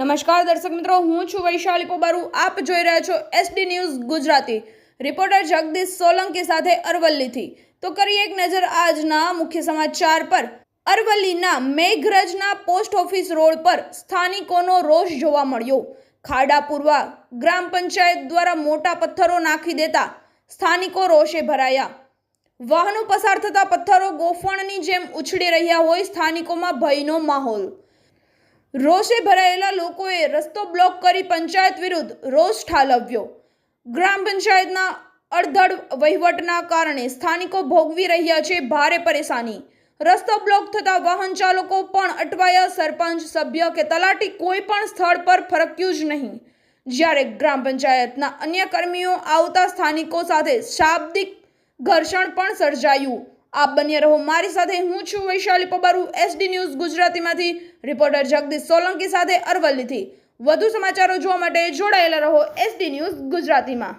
નમસ્કાર દર્શક મિત્રો, હું છું વૈશાલી પોબારુ. આપ જોઈ રહ્યા છો SD news Gujarati. Reporter Jagdish Solanki સાથે અરવલ્લીથી. તો કરીએ એક નજર આજના મુખ્ય સમાચાર પર. અરવલ્લીના મેઘરજના પોસ્ટ ઓફિસ રોડ પર સ્થાનિકોનો રોષ જોવા મળ્યો. ખાડાપુરવા ગ્રામ પંચાયત દ્વારા મોટા પથ્થરો નાખી દેતા સ્થાનિકો રોષે ભરાયા. વાહનો પસાર થતા પથ્થરો ગોફણની જેમ ઉછળી રહ્યા હોય સ્થાનિકોમાં ભયનો માહોલ. રોષે ભરાયેલા લોકોએ રસ્તો બ્લોક કરી પંચાયત વિરુદ્ધ રોષ ઠાલવ્યો. ગ્રામ પંચાયતના અડધડ વહીવટના કારણે સ્થાનિકો ભોગવી રહ્યા છે ભારે પરેશાની. રસ્તો બ્લોક થતા વાહન ચાલકો પણ અટવાયા. સરપંચ, સભ્ય કે તલાટી કોઈ પણ સ્થળ પર ફરક્યું જ નહીં. જ્યારે ગ્રામ પંચાયતના અન્ય કર્મીઓ આવતા સ્થાનિકો સાથે શાબ્દિક ઘર્ષણ પણ સર્જાયું. આપ બન્યા રહો. મારી સાથે હું છું વૈશાલી પબારુ એસડી ન્યૂઝ ગુજરાતીમાંથી. રિપોર્ટર જગદીશ સોલંકી સાથે અરવલ્લીથી. વધુ સમાચારો જોવા માટે જોડાયેલા રહો એસડી ન્યૂઝ ગુજરાતીમાં.